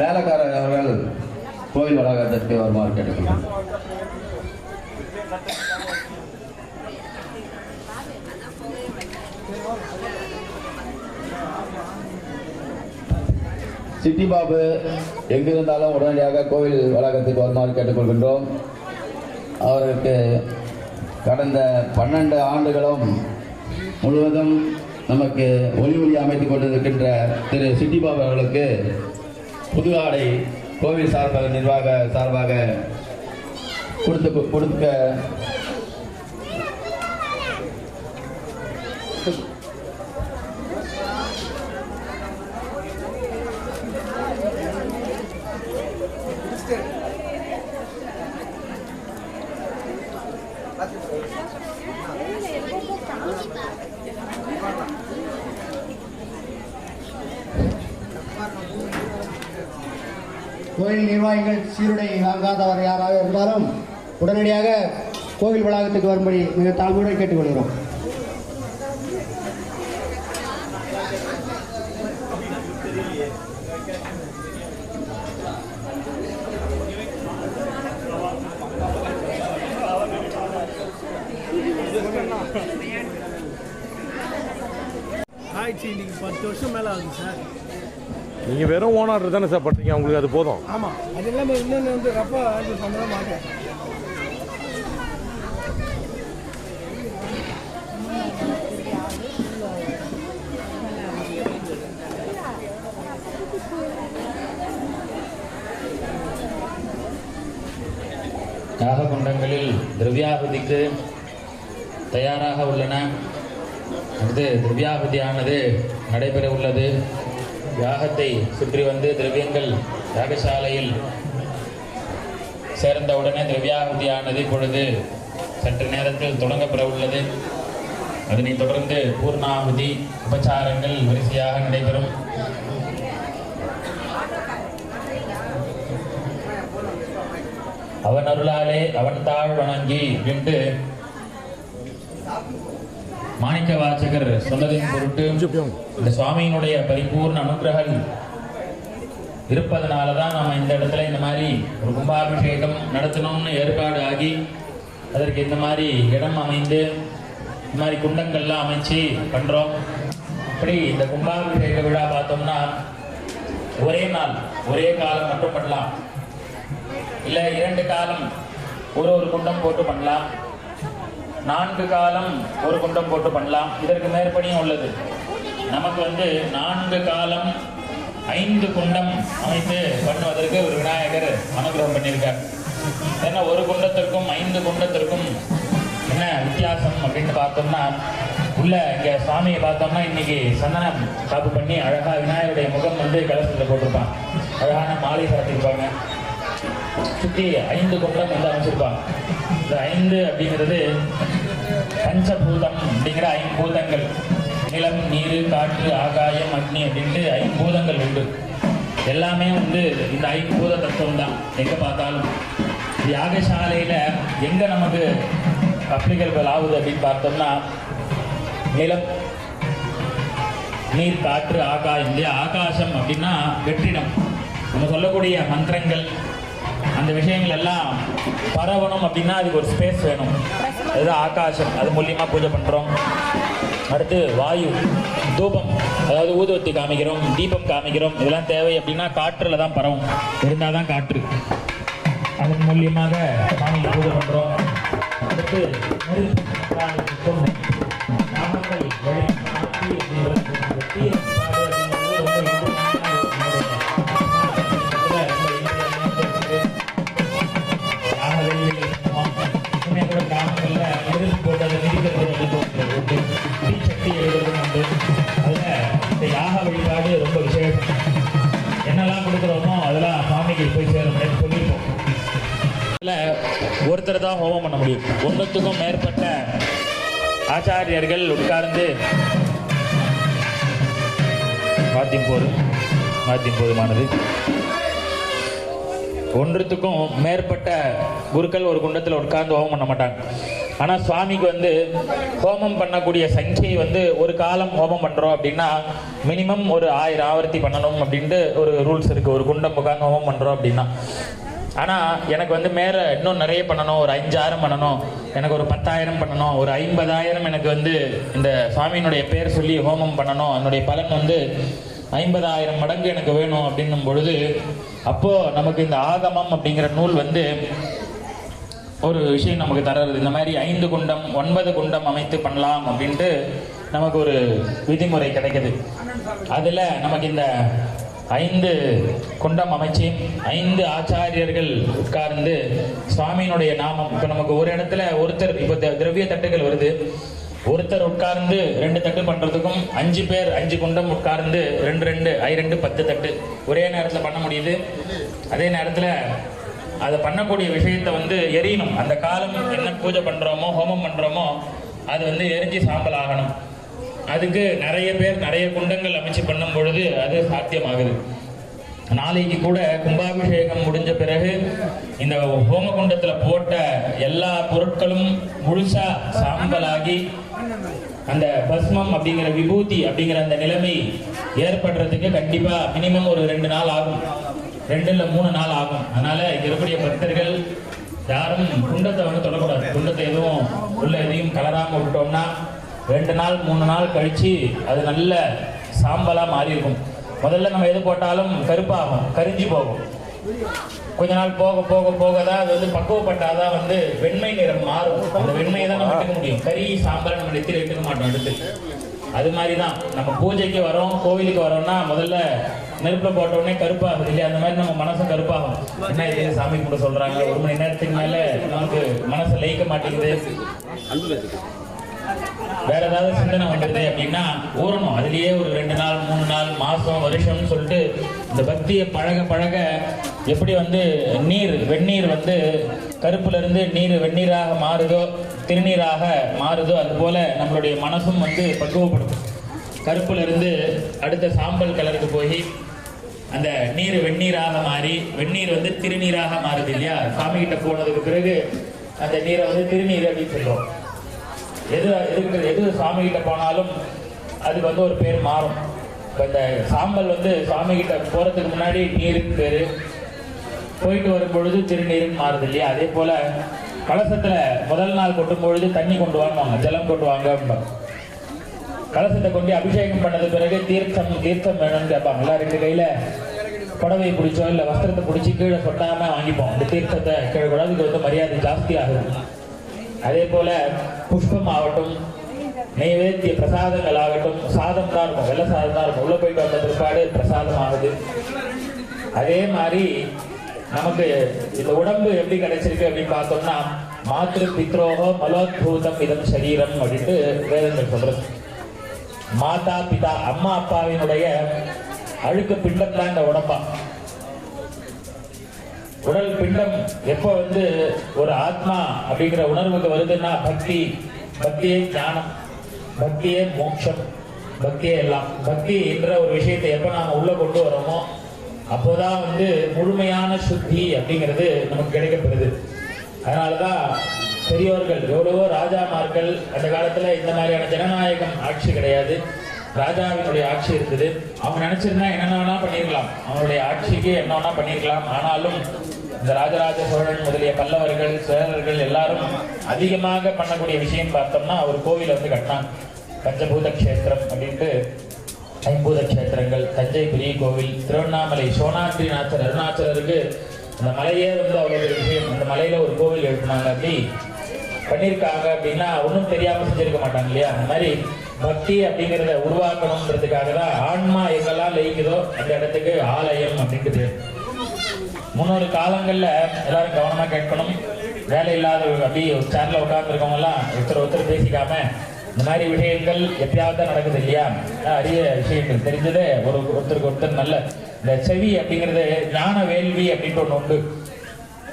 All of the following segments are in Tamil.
வேலைக்காரர் அவர்கள் கோயில் வளாகத்திற்கு வருமாறு கேட்டுக்கொள்கிறேன் சிட்டி பாபு எங்கிருந்தாலும் உடனடியாக கோவில் வளாகத்துக்கு வருமாறு கேட்டுக்கொள்கின்றோம். அவருக்கு கடந்த பன்னெண்டு ஆண்டுகளும் முழுவதும் நமக்கு ஒளி ஒளி அமைத்துக் கொண்டிருக்கின்ற திரு சிட்டி பாபு அவர்களுக்கு புது ஆடை கோவில் சார்பாக நிர்வாக சார்பாக கொடுத்து கொடுக்க கோயில் நிர்வாகிகள் சீருடை வாங்காதவர் யாராக இருந்தாலும் உடனடியாக கோவில் வளாகத்துக்கு வரும்படி மிக தாழ்மையுடன் கேட்டுக்கொள்கிறோம் ஆயிடுச்சு இன்னைக்கு பத்து வருஷம் மேலே ஆகுது சார் வெறும் ஓனர் தானே சார் பண்ணுறீங்க உங்களுக்கு அது போதும். ஆமாம் அது இல்லாமல் இன்னொன்று வந்து ரப்பா ஆர்டர் பண்ண மாட்டேன். யாககுண்டங்களில் திரவியாபதிக்கு தயாராக உள்ளன. அடுத்து திரவியாபதியானது நடைபெற உள்ளது. யாகத்தை சுற்றி வந்து திரவியங்கள் யாகசாலையில் சேர்ந்தவுடனே திரவியாகுதியானது இப்பொழுது சற்று நேரத்தில் தொடங்கப்பெற உள்ளது. அதனைத் தொடர்ந்து பூர்ணாகுதி உபச்சாரங்கள் வரிசையாக நடைபெறும். அவன் அருளாலே அவன் தாழ் வணங்கி என்று மாணிக்க வாசகர் சொன்னதின் பொருட்டு இந்த சுவாமியினுடைய பரிபூர்ண அனுகிரகம் இருப்பதனால தான் நம்ம இந்த இடத்துல இந்த மாதிரி ஒரு கும்பாபிஷேகம் நடத்தணும்னு ஏற்பாடு ஆகி அதற்கு இந்த மாதிரி இடம் அமைந்து இந்த மாதிரி குண்டங்கள்லாம் அமைச்சு பண்ணுறோம் அப்படி இந்த கும்பாபிஷேக விழா பார்த்தோம்னா ஒரே நாள் ஒரே காலம் மட்டும் பண்ணலாம். இல்லை இரண்டு காலம் ஒரு ஒரு குண்டம் போட்டு பண்ணலாம். நான்கு காலம் ஒரு குண்டம் போட்டு பண்ணலாம். இதற்கு மேற்படியும் உள்ளது. நமக்கு வந்து நான்கு காலம் ஐந்து குண்டம் அமைத்து பண்ணுவதற்கு ஒரு விநாயகர் அனுகிரகம் பண்ணியிருக்கார். ஏன்னா ஒரு குண்டத்திற்கும் ஐந்து குண்டத்திற்கும் என்ன வித்தியாசம் அப்படின்னு பார்த்தோம்னா உள்ள இங்கே சுவாமியை பார்த்தோம்னா இன்னைக்கு சந்தனம் காப்பு பண்ணி அழகா விநாயகருடைய முகம் வந்து கலசத்தில் போட்டிருப்பான். அழகான மாலை சாத்திருப்பாங்க சுற்றி ஐந்து குண்டம் வந்து அமைச்சிருப்பாங்க இந்த ஐந்து அப்படிங்கிறது பஞ்சபூதம் அப்படிங்கிற ஐம்பூதங்கள் நிலம் நீர் காற்று ஆகாயம் அக்னி அப்படின்ட்டு ஐம்பூதங்கள் உண்டு. எல்லாமே வந்து இந்த ஐம்பூத தத்துவம் தான் எங்கே பார்த்தாலும். யாகசாலையில் எங்கே நமக்கு அப்ளிகபிள் ஆகுது அப்படின்னு பார்த்தோம்னா நிலம் நீர் காற்று ஆகாயம் இல்லையா? ஆகாசம் அப்படின்னா வெற்றிடம். நம்ம சொல்லக்கூடிய மந்திரங்கள் அந்த விஷயங்கள் எல்லாம் பரவணும் அப்படின்னா அதுக்கு ஒரு ஸ்பேஸ் வேணும். அதுதான் ஆகாசம் அது மூலியமாக பூஜை பண்ணுறோம் அடுத்து வாயு தூபம் அதாவது ஊதுவத்தி காமிக்கிறோம் தீபம் காமிக்கிறோம். இதெல்லாம் தேவை அப்படின்னா காற்றில் தான் பரவும். இருந்தால் தான் காற்று. அதன் மூலியமாக சாமிக்கு பூஜை பண்ணுறோம் அடுத்து நெருப்பு ஒன்றுத்துக்கும் மேற்பட்ட ஆச்சாரியர்கள் உட்கார்ந்து வாத்தியம் போது வாத்தியம் போதுமானது. ஒன்றுத்துக்கும் மேற்பட்ட குருக்கள் ஒரு குண்டத்தில் உட்கார்ந்து ஹோமம் பண்ண மாட்டாங்க. ஆனால் சுவாமிக்கு வந்து ஹோமம் பண்ணக்கூடிய சங்கியை வந்து ஒரு காலம் ஹோமம் பண்ணுறோம் அப்படின்னா மினிமம் ஒரு ஆயிரம் ஆவர்த்தி பண்ணணும் அப்படின்ட்டு ஒரு ரூல்ஸ் இருக்குது ஒரு குண்டம் உட்காந்து ஹோமம் பண்ணுறோம் அப்படின்னா. ஆனால் எனக்கு வந்து மேலே இன்னும் நிறைய பண்ணணும் ஒரு அஞ்சாயிரம் பண்ணணும் எனக்கு ஒரு பத்தாயிரம் பண்ணணும் ஒரு ஐம்பதாயிரம் எனக்கு வந்து இந்த சுவாமியினுடைய பேர் சொல்லி ஹோமம் பண்ணணும் அதனுடைய பலன் வந்து ஐம்பதாயிரம் மடங்கு எனக்கு வேணும் அப்படின்னும் பொழுது அப்போது நமக்கு இந்த ஆகமம் அப்படிங்கிற நூல் வந்து ஒரு விஷயம் நமக்கு தர்றது. இந்த மாதிரி ஐந்து குண்டம் ஒன்பது குண்டம் அமைத்து பண்ணலாம் அப்படின்ட்டு நமக்கு ஒரு விதிமுறை கிடைக்குது. அதில் நமக்கு இந்த ஐந்து குண்டம் அமைச்சு ஐந்து ஆச்சாரியர்கள் உட்கார்ந்து சுவாமியினுடைய நாமம். இப்போ நமக்கு ஒரு இடத்துல ஒருத்தர் இப்போ த- திரவிய தட்டுகள் வருது. ஒருத்தர் உட்கார்ந்து ரெண்டு தட்டு பண்ணுறதுக்கும் அஞ்சு பேர் அஞ்சு குண்டம் உட்கார்ந்து ரெண்டு ரெண்டு ஐ ரெண்டு பத்து தட்டு. ஒரே நேரத்தில் பண்ண முடியுது. அதே நேரத்தில் அதை பண்ணக்கூடிய விஷயத்தை வந்து எரியணும். அந்த காலம் என்ன பூஜை பண்ணுறோமோ ஹோமம் பண்ணுறோமோ அது வந்து எரிஞ்சு சாம்பல் ஆகணும். அதுக்கு நிறைய பேர் நிறைய குண்டங்கள் அமைச்சு பண்ணும் பொழுது அது சாத்தியமாகுது. நாளைக்கு கூட கும்பாபிஷேகம் முடிஞ்ச பிறகு இந்த ஹோமகுண்டத்தில் போட்ட எல்லா பொருட்களும் முழுசா சாம்பலாகி அந்த பஸ்மம் அப்படிங்கிற விபூதி அப்படிங்கிற அந்த நிலைமை ஏற்படுறதுக்கு கண்டிப்பா மினிமம் ஒரு ரெண்டு நாள் ஆகும். ரெண்டு இல்லை மூணு நாள் ஆகும். அதனால இங்க இருக்கக்கூடிய பக்தர்கள் யாரும் குண்டத்தை வந்து தொடக்கூடாது. குண்டத்தை எதுவும் உள்ள எதையும் கலராமல் விட்டோம்னா ரெண்டு நாள் மூணு நாள் கழித்து அது நல்ல சாம்பலாக மாறி இருக்கும் முதல்ல நம்ம எது போட்டாலும் கருப்பாகும் கரிஞ்சு போகும். கொஞ்ச நாள் போக போக போக தான் அது வந்து பக்குவப்பட்டாதான் வந்து வெண்மை நிறம் மாறும். அந்த வெண்மையை தான் நம்ம எடுக்க முடியும். கறி சாம்பலை நம்ம நெத்தியில் எடுக்க மாட்டோம் எடுத்து அது மாதிரி தான் நம்ம பூஜைக்கு வரோம் கோவிலுக்கு வரோம்னா முதல்ல நெருப்பில் போட்டோடனே கருப்பாகுது இல்லையா? அந்த மாதிரி நம்ம மனசும் கருப்பாகும். என்ன இது சாமி கூட சொல்கிறாங்க ஒரு மணி நேரத்துக்கு மேலே நமக்கு மனசு லயிக்க மாட்டேங்குது. வேற ஏதாவது சிந்தனை வந்தது அப்படின்னா ஊறணும். அதுலயே ஒரு ரெண்டு நாள் மூணு நாள் மாசம் வருஷம்னு சொல்லிட்டு இந்த பக்தியை பழக பழக எப்படி வந்து நீர் வெந்நீர் வந்து கருப்புல இருந்து நீர் வெந்நீராக மாறுதோ திருநீராக மாறுதோ அது போல நம்மளுடைய மனசும் வந்து பக்குவப்படும் கருப்புல இருந்து அடுத்த சாம்பல் கலருக்கு போய் அந்த நீர் வெந்நீராக மாறி வெந்நீர் வந்து திருநீராக மாறுது இல்லையா? சாமி கிட்ட போனதுக்கு பிறகு அந்த நீரை வந்து திருநீர் அப்படின்னு சொல்லுவோம். எது எதுக்கு எது சாமிகிட்ட போனாலும் அது வந்து ஒரு பேர் மாறும். இப்போ இந்த சாம்பல் வந்து சாமிகிட்ட போகிறதுக்கு முன்னாடி நீருக்கு பேர். போயிட்டு வரும்பொழுது திருநீருன்னு மாறுது இல்லையா? அதே போல் கலசத்தில் முதல் நாள் கொட்டும் பொழுது தண்ணி கொண்டு வாங்க ஜலம் கொண்டு வாங்க கலசத்தை கொண்டு அபிஷேகம் பண்ணது பிறகு தீர்த்தம் தீர்த்தம் வேணும்னு கேட்பாங்களா ரெண்டு கையில் புடவை பிடிச்சோ இல்லை வஸ்திரத்தை பிடிச்சி கீழே சொட்டாமல் வாங்கிப்போம். இந்த தீர்த்தத்தை கீழே கூட அதுக்கு வந்து மரியாதை ஜாஸ்தி ஆகுது. அதே போல் புஷ்பம் ஆகட்டும் நெய்வேத்திய பிரசாதங்கள் ஆகட்டும் சாதம் தான் இருக்கும் வெள்ள சாதம் தான் இருக்கும் உள்ள போயிட்டு வந்த பிற்பாடு பிரசாதம் ஆகுது அதே மாதிரி நமக்கு இந்த உடம்பு எப்படி கிடைச்சிருக்கு அப்படின்னு பார்த்தோம்னா மாத்திரு பித்ரோகோ மலோத்பூதம் இதம் சரீரம் அப்படின்ட்டு வேதங்கள் சொல்றது. மாதா பிதா அம்மா அப்பாவினுடைய அழுக்கு பிண்டம் தான் இந்த உடம்பா. உடல் பிண்டம் எப்போ வந்து ஒரு ஆத்மா அப்படிங்கிற உணர்வுக்கு வருதுன்னா பக்தி பக்தியே ஞானம் பக்தியே மோட்சம் பக்தியே எல்லாம். பக்தி என்ற ஒரு விஷயத்தை எப்போ நாம உள்ள கொண்டு வரோமோ அப்போதான் வந்து முழுமையான சுத்தி அப்படிங்கிறது நமக்கு கிடைக்கப்படுது. அதனாலதான் பெரியோர்கள் எவ்வளவோ ராஜாமார்கள் அந்த காலத்துல இந்த மாதிரியான ஜனநாயகம் ஆட்சி கிடையாது. ராஜாவினுடைய ஆட்சி இருந்தது. அவங்க நினைச்சிருந்தா என்னென்ன வேணா பண்ணிருக்கலாம். அவனுடைய ஆட்சிக்கு என்ன வேணா பண்ணிருக்கலாம். ஆனாலும் இந்த ராஜராஜ சோழன் முதலிய பல்லவர்கள் சேரர்கள் எல்லாரும் அதிகமாக பண்ணக்கூடிய விஷயம் பார்த்தோம்னா ஒரு கோவில் வந்து கட்டினாங்க. பஞ்சபூத கஷேத்திரம் அப்படின்ட்டு ஐம்பூத கஷேத்திரங்கள் தஞ்சை பெரிய கோவில் திருவண்ணாமலை சோனாத்ரிநாதர் அருணாச்சலருக்கு அந்த மலையே வந்து அவ்வளோ ஒரு விஷயம். அந்த மலையில ஒரு கோவில் எழுப்பினாங்க அப்படி. பண்ணியிருக்காங்க அப்படின்னா ஒன்றும் தெரியாமல் செஞ்சிருக்க மாட்டாங்க இல்லையா? அந்த மாதிரி பக்தி அப்படிங்கிறத உருவாக்கணுன்றதுக்காக தான் ஆன்மா எங்கெல்லாம் லயிக்குதோ அந்த இடத்துக்கு ஆலயம் அப்படின்ட்டு முன்னொரு காலங்களில் எல்லாரும் கவனமாக கேட்கணும். வேலை இல்லாத அப்படி ஒரு உட்காந்துருக்கவங்கலாம் ஒருத்தர் ஒருத்தர் பேசிக்காம இந்த மாதிரி விஷயங்கள் எப்பயாவது தான் நடக்குது இல்லையா? அரிய விஷயங்கள். தெரிஞ்சது ஒரு ஒருத்தருக்கு ஒருத்தர் நல்ல இந்த செவி அப்படிங்கிறது ஞான வேள்வி அப்படின்ட்டு ஒன்று உண்டு.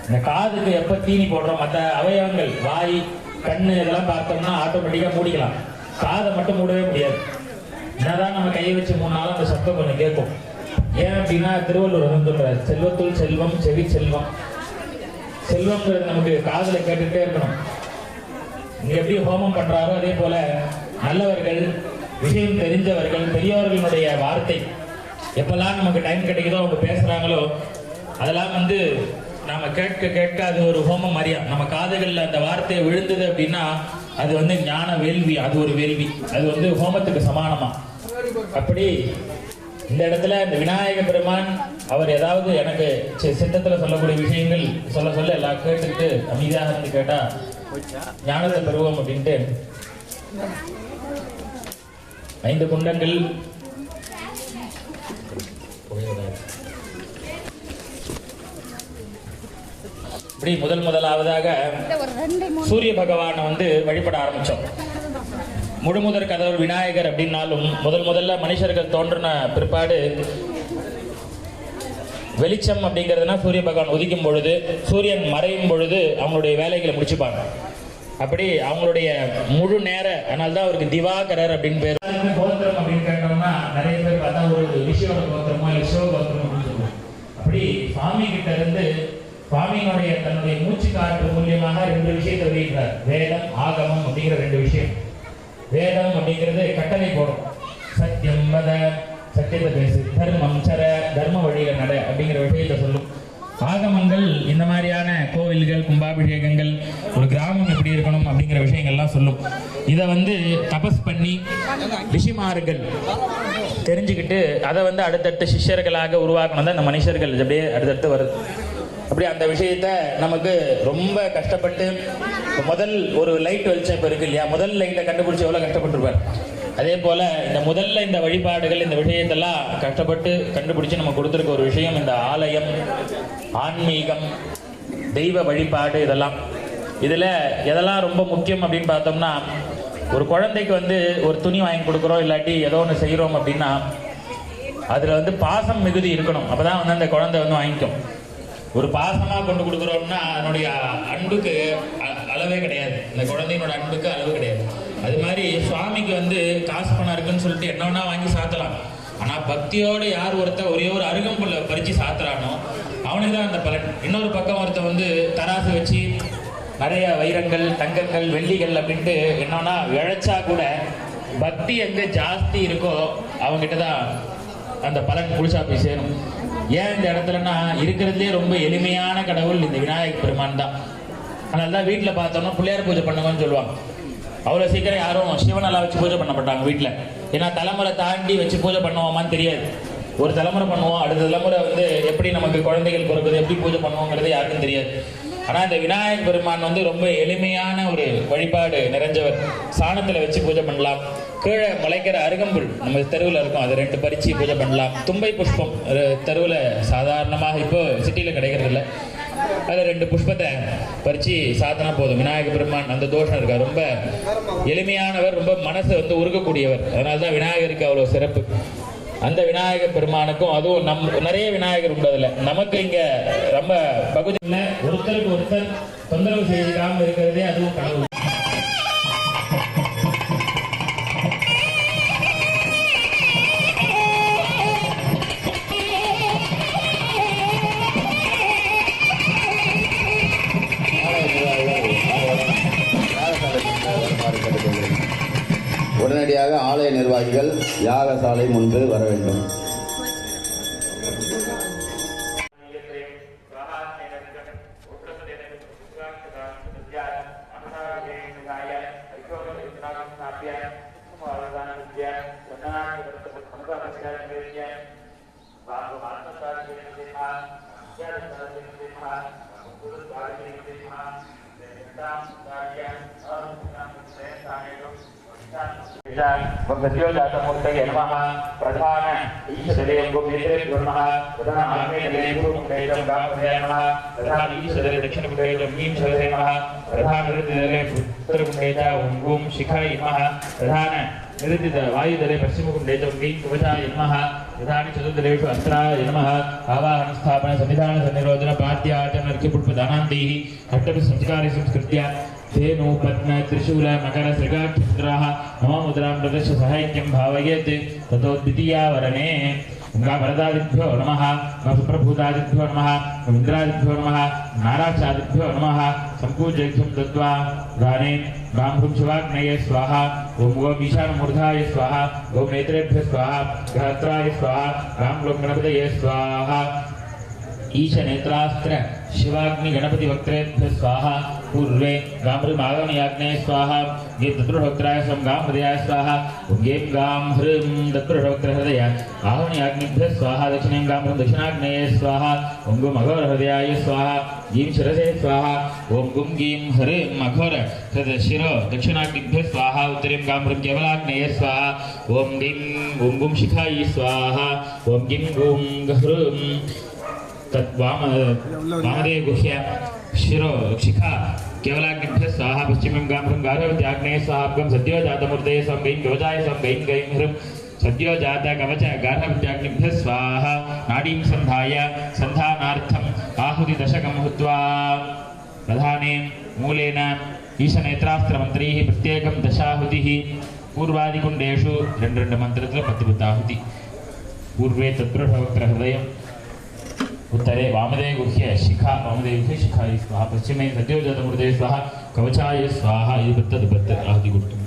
இந்த காதுக்கு எப்போ தீனி போடுறோம் மற்ற அவயவங்கள் வாய் கண் இதெல்லாம் பார்த்தோம்னா ஆட்டோமேட்டிக்காக மூடிக்கலாம். காதை மட்டும் மூடவே முடியாது. என்னதான் நம்ம கையை வச்சு மூணு நாளும் அந்த சத்தம் கொஞ்சம் கேட்கும். ஏன் அப்படின்னா திருவள்ளுவர் வந்து சொல்றாரு செல்வத்துள் செல்வம் செவி செல்வம். செல்வம்ங்கிறது நமக்கு காதலை கேட்டுட்டே இருக்கணும். இங்க எப்படி ஹோமம் பண்றாரோ அதே போல நல்லவர்கள் விஷயம் தெரிஞ்சவர்கள் பெரியவர்களுடைய வார்த்தை எப்பெல்லாம் நமக்கு டைம் கிடைக்குதோ அவங்க பேசுறாங்களோ அதெல்லாம் வந்து நாம கேட்க கேட்க அது ஒரு ஹோமம் மாதிரியா? நம்ம காதுகளில் அந்த வார்த்தை விழுந்தது அப்படின்னா அது வந்து ஞான வேள்வி அது ஒரு வேள்வி. அது வந்து ஹோமத்துக்கு சமானமா? அப்படி இந்த இடத்துல இந்த விநாயக பெருமான் அவர் ஏதாவது எனக்கு சி- சித்தத்துல சொல்லக்கூடிய விஷயங்கள் சொல்ல சொல்ல எல்லாம் கேட்டுக்கிட்டு அமைதியாக இருந்து கேட்டா ஞானத்தை பெறுவோம் அப்படின்ட்டு. ஐந்து குண்டங்கள். இப்படி முதல் முதலாவதாக சூரிய பகவானை வந்து வழிபட ஆரம்பிச்சோம். முழுமுதற் கதவுள் விநாயகர் அப்படின்னாலும் முதல் முதல்ல மனுஷர்கள் தோன்றின பிற்பாடு வெளிச்சம் அப்படிங்கிறதுனா சூரிய பகவான் உதிக்கும் பொழுது சூரியன் மறையும் பொழுது அவங்களுடைய வேலைகளை முடிச்சுப்பாங்க. அப்படி அவங்களுடைய முழு நேர அதனால தான் அவருக்கு திவாகரர் அப்படின்னு பேர். கோத்திரம் அப்படின்னு கேட்டோம்னா நிறைய பேர் பார்த்தா ஒரு ரிஷியோட கோத்திரமோ இல்லை சிவ கோத்திரமோ அப்படின்னு சொல்லுவோம் அப்படி சுவாமி கிட்ட இருந்து சுவாமியினுடைய தன்னுடைய மூச்சு காற்று மூலியமாக ரெண்டு விஷயத்தை வெளியிடுறார். வேதம் ஆகமம் அப்படிங்கிற ரெண்டு விஷயம். வேதம் அப்படிங்கிறது கட்டளை போடும். சத்தியம் மத சத்தியத்தை பேசு தர்மம் சர தர்ம வழியில நட அப்படிங்கிற விஷயத்தை சொல்லும். ஆகமங்கள் இந்த மாதிரியான கோவில்கள் கும்பாபிஷேகங்கள் ஒரு கிராமம் எப்படி இருக்கணும் அப்படிங்கிற விஷயங்கள்லாம் சொல்லும். இதை வந்து தபஸ் பண்ணி ரிஷிமார்கள் தெரிஞ்சுக்கிட்டு அதை வந்து அடுத்தடுத்த சிஷ்யர்களாக உருவாக்கணும் தான் இந்த மனுஷர்கள் அப்படியே அடுத்தடுத்து வருது. அப்படி அந்த விஷயத்த நமக்கு ரொம்ப கஷ்டப்பட்டு முதல் ஒரு லைட் வெளிச்சம் இப்போ இருக்கு இல்லையா? முதல் லைட்டை கண்டுபிடிச்சி எவ்வளோ கஷ்டப்பட்டுருப்பார்? அதே போல் இந்த முதல்ல இந்த வழிபாடுகள் இந்த விஷயத்தெல்லாம் கஷ்டப்பட்டு கண்டுபிடிச்சி நம்ம கொடுத்துருக்க ஒரு விஷயம் இந்த ஆலயம் ஆன்மீகம் தெய்வ வழிபாடு இதெல்லாம். இதில் எதெல்லாம் ரொம்ப முக்கியம் அப்படின்னு பார்த்தோம்னா ஒரு குழந்தைக்கு வந்து ஒரு துணி வாங்கி கொடுக்குறோம் இல்லாட்டி ஏதோ ஒன்று செய்கிறோம் அப்படின்னா அதில் வந்து பாசம் மிகுதி இருக்கணும். அப்போ தான் வந்து அந்த குழந்தை வந்து வாங்கிக்கும். ஒரு பாசமாக கொண்டு கொடுக்குறோம்னா அதனுடைய அன்புக்கு அளவே கிடையாது. இந்த குழந்தையினோட அன்புக்கு அளவு கிடையாது. அது மாதிரி சுவாமிக்கு வந்து காசு பணம் இருக்குன்னு சொல்லிட்டு என்ன வாங்கி சாத்தலாம். ஆனால் பக்தியோடு யார் ஒருத்தன் ஒரே ஒரு அருகம்புல்லை பறித்து சாத்துறானோ அவனுக்கு தான் அந்த பலன். இன்னொரு பக்கம் ஒருத்தன் வந்து தராசு வச்சு நிறைய வைரங்கள் தங்கங்கள் வெள்ளிகள் அப்படின்ட்டு என்னன்னா விழைச்சா கூட பக்தி எங்கே ஜாஸ்தி இருக்கோ அவங்ககிட்ட தான் அந்த பலன் முழுசா போய் சேரும். ஏன் இந்த இடத்துலன்னா இருக்கிறதுலே ரொம்ப எளிமையான கடவுள் இந்த விநாயகர் பெருமான் தான். அதனால தான் வீட்டில் பார்த்தோம்னா பிள்ளையார் பூஜை பண்ணுங்கன்னு சொல்லுவாங்க. அவ்வளோ சீக்கிரம் யாரும் சிவனெல்லாம் வச்சு பூஜை பண்ண மாட்டாங்க வீட்டில் ஏன்னா தலைமுறை தாண்டி வச்சு பூஜை பண்ணுவோமான்னு தெரியாது. ஒரு தலைமுறை பண்ணுவோம் அடுத்த தலைமுறை வந்து எப்படி நமக்கு குழந்தைகள் பிறகுது எப்படி பூஜை பண்ணுவோங்கிறது யாருக்கும் தெரியாது. ஆனால் இந்த விநாயகர் பெருமான் வந்து ரொம்ப எளிமையான ஒரு வழிபாடு நிறைஞ்சவர். சாணத்தில் வச்சு பூஜை பண்ணலாம். கீழே முளைக்கிற அருகம்புல் நம்ம தெருவில் இருக்கும் அதை ரெண்டு பறித்து பூஜை பண்ணலாம். தும்பை புஷ்பம் தெருவில் சாதாரணமாக இப்போ சிட்டியில் கிடைக்கிறதில்ல அதில் ரெண்டு புஷ்பத்தை பறித்து சாத்தினா போதும். விநாயகர் பெருமான் அந்த தோஷம் இருக்கா? ரொம்ப எளிமையானவர் ரொம்ப மனசை வந்து உருகக்கூடியவர். அதனால தான் விநாயகருக்கு அவ்வளோ சிறப்பு. அந்த விநாயகர் பெருமானுக்கும் அதுவும் நம் நிறைய விநாயகர் உண்டு நமக்கு இங்க ரொம்ப பகுதியில் ஒருத்தருக்கு ஒருத்தர் தொந்தரவு செய்யாமல் இருக்கிறதே அதுவும் கடவுள். யாகசாலை முன்பு வர வேண்டும். इदानीं भगवद्योजातमूर्तये नमः प्रधान ईशदेवं गोपीतरे नमः, प्रधान आग्नेयदेवं गुरुकुटेयं गामदेवं नमः, प्रधान ईशदेवं दक्षिणकुटेयं मीनशदेवं नमः, प्रधान ऋतुदेवं पुत्रकुटेयं ओम शिखाय नमः, प्रधान निर्दित वायुदले पश्चिमकुण्डेजं वीङ्कुवचाय नमः, प्रधानि चतुर्दलेषु अस्त्राय नमः आवाहनस्थापनसंविधानसन्निरोधनपाद्याचनर्क्यपुष्पदानान्तीः घट्टपि संस्कारे संस्कृत्या धेनु पद्म त्रिशूल मकर सृगाक्षुद्राः नमो मुद्रां प्रदर्श्य साहित्यं भावयेत् ततो द्वितीया वरणे गङ्गावरदादिभ्यो नमः सुप्रभूतादिभ्यो नमः इन्द्रादिभ्यो नमः नाराक्षादिभ्यो नमः सम्पूज्यैभ्यं दत्त्वा गाने गां भृं शिवाग्नये स्वाहा ॐ ओम् ईशानमूर्धाय स्वाहा ॐ नेत्रेभ्यः स्वाहा गृहत्राय स्वाहा गां लों गणपतये स्वाहा ईशनेत्रास्त्र शिवाग्नि गणपति वक्त्रेभ्य स्वाहा पूर्वे गामृमागमयाग्ने स्वाहा गे दत्रुहोत्राय स्वं गां हृदयाय स्वाहा गें गां हृं दत्रुहोत्र हृदय आहवणयाग्निभ्यः स्वाहा, दक्षिणें गां हृं दक्षिणाग्नेये स्वाहा, ॐ गुं अघोर हृदयाय स्वाहा, गीं शिरसे स्वाहा, ॐ गुं गीं हृं अघोर हृद शिरो दक्षिणाग्निभ्यः स्वाहा, उत्तरीं गां हृं केवलाग्नेये स्वाहा, ॐ गीं गुं गुं शिखायै स्वाहा, ॐ गिं गुं हृं तत् वाम वामदेव गुह्य शिरो शिखा केवलाग्निभ्य स्वाहा पश्चिमं गां हृं गारवत्याग्नेय स्वाहाब्गं सद्यो जातमूर्तये स्वां गैं कवचाय स्वां गैं गैं हृं सद्यो जात कवच गारवत्याग्निभ्य स्वाहा नाडीं सन्धाय सन्धानार्थम् आहुति दशकं हुत्वा प्रधाने मूलेन ఈశనేత్రాస్త్రమంత్రైః ప్రత్యేకం దశాహుతిः పూర్వాదికుండేషు రెండు రెండు మంత్రతో పతిపుతాహుతి పూర్వే చతుర్భవక్ర హృదయం उत्तरे वामदे गुह्य शिखा, वामदे गुह्य शिखा स्वाहा पश्चिमे सद्योजतमृदे स्वाहा कवचाय स्वाहा इति बत्तद् बत्तद् आहति गुप्तम्